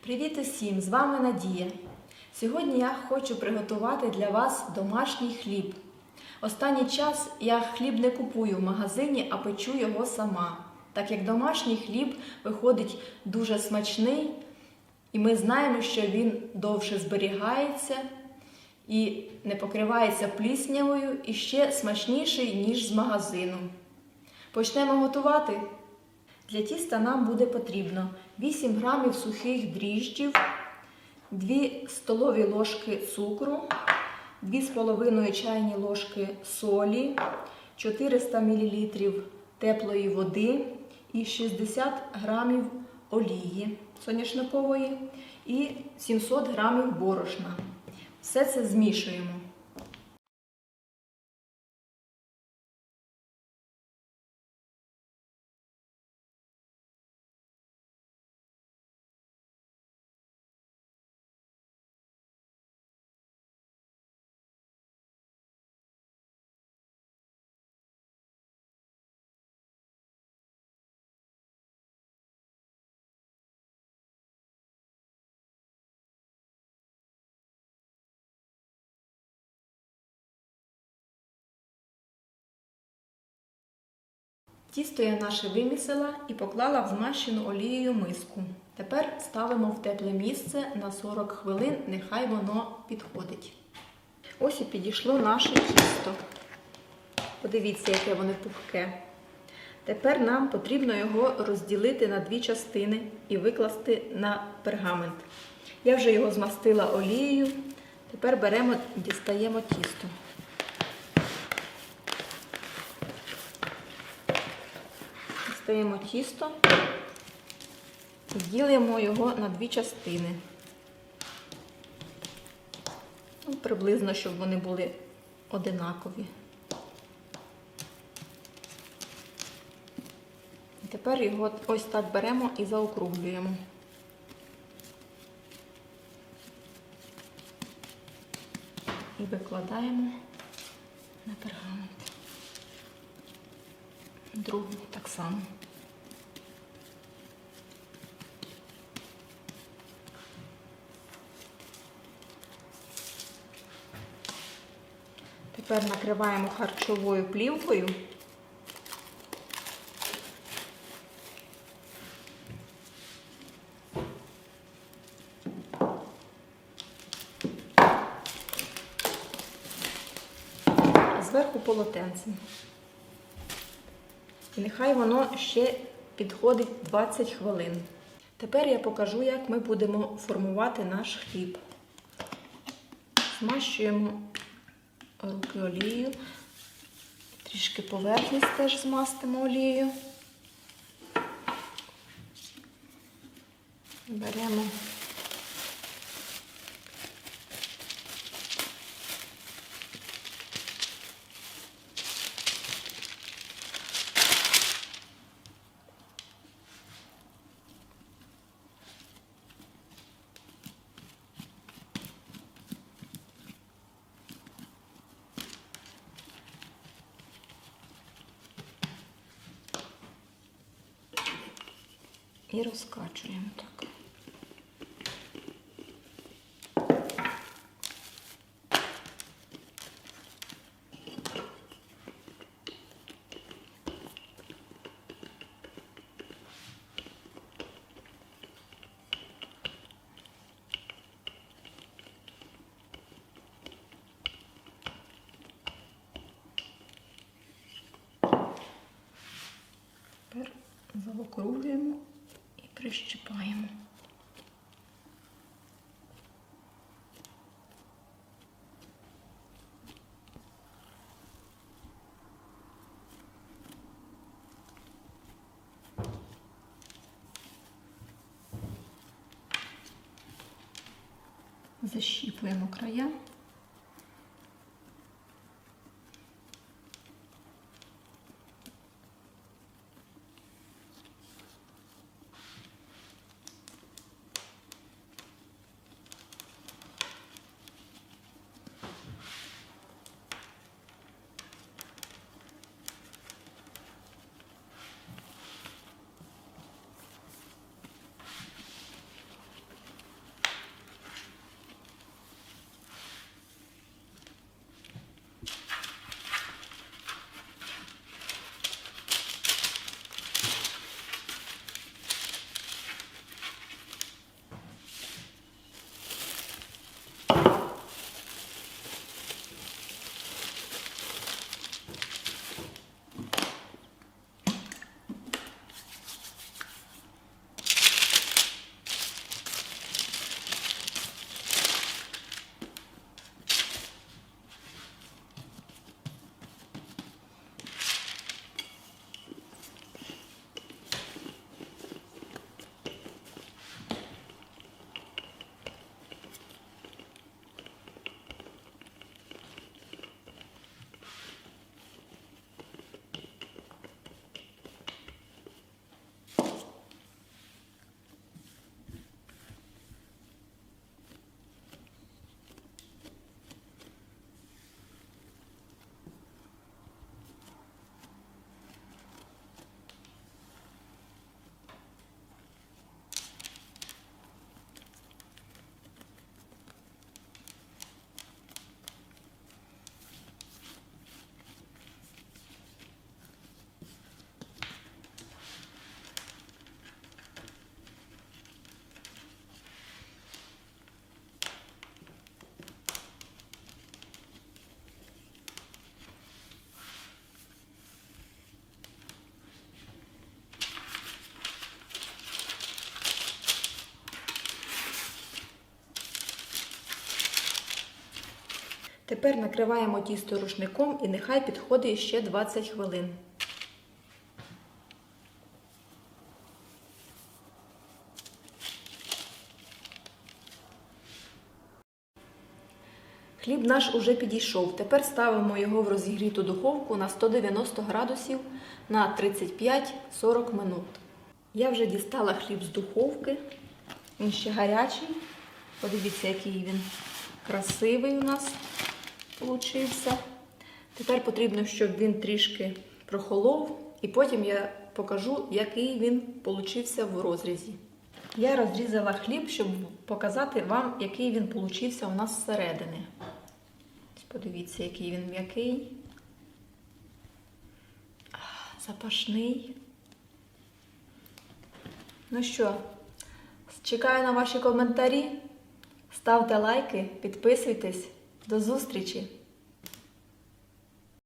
Привіт усім! З вами Надія. Сьогодні я хочу приготувати для вас домашній хліб. Останній час я хліб не купую в магазині, а печу його сама. Так як домашній хліб виходить дуже смачний, і ми знаємо, що він довше зберігається і не покривається пліснявою і ще смачніший, ніж з магазину. Почнемо готувати. Для тіста нам буде потрібно 8 грамів сухих дріжджів, 2 столові ложки цукру, 2,5 чайні ложки солі, 400 мл теплої води і 60 грамів олії соняшникової і 700 грамів борошна. Все це змішуємо. Тісто я наше вимісила і поклала в змащену олією миску. Тепер ставимо в тепле місце на 40 хвилин, нехай воно підходить. Ось і підійшло наше тісто. Подивіться, яке воно пухке. Тепер нам потрібно його розділити на дві частини і викласти на пергамент. Я вже його змастила олією. Тепер беремо, дістаємо тісто. Дістаємо тісто і ділимо його на дві частини. Ну, приблизно, щоб вони були одинакові. І тепер його ось так беремо і заокруглюємо. І викладаємо на пергамент. Другу так само. Тепер накриваємо харчовою плівкою. Зверху полотенцем. І нехай воно ще підходить 20 хвилин. Тепер я покажу, як ми будемо формувати наш хліб. Змащуємо руки олією, трішки поверхність теж змастимо олією. Беремо і розкачуємо так. Тепер заокруглюємо прищипаємо. Защіпуємо края. Тепер накриваємо тісто рушником і нехай підходить ще 20 хвилин. Хліб наш уже підійшов. Тепер ставимо його в розігріту духовку на 190 градусів на 35-40 минут. Я вже дістала хліб з духовки. Він ще гарячий. Подивіться, який він красивий у нас получився. Тепер потрібно, щоб він трішки прохолов, і потім я покажу, який він получився в розрізі. Я розрізала хліб, щоб показати вам, який він получився у нас зсередини. Подивіться, який він м'який, запашний. Ну що, чекаю на ваші коментарі. Ставте лайки, підписуйтесь. До зустрічі!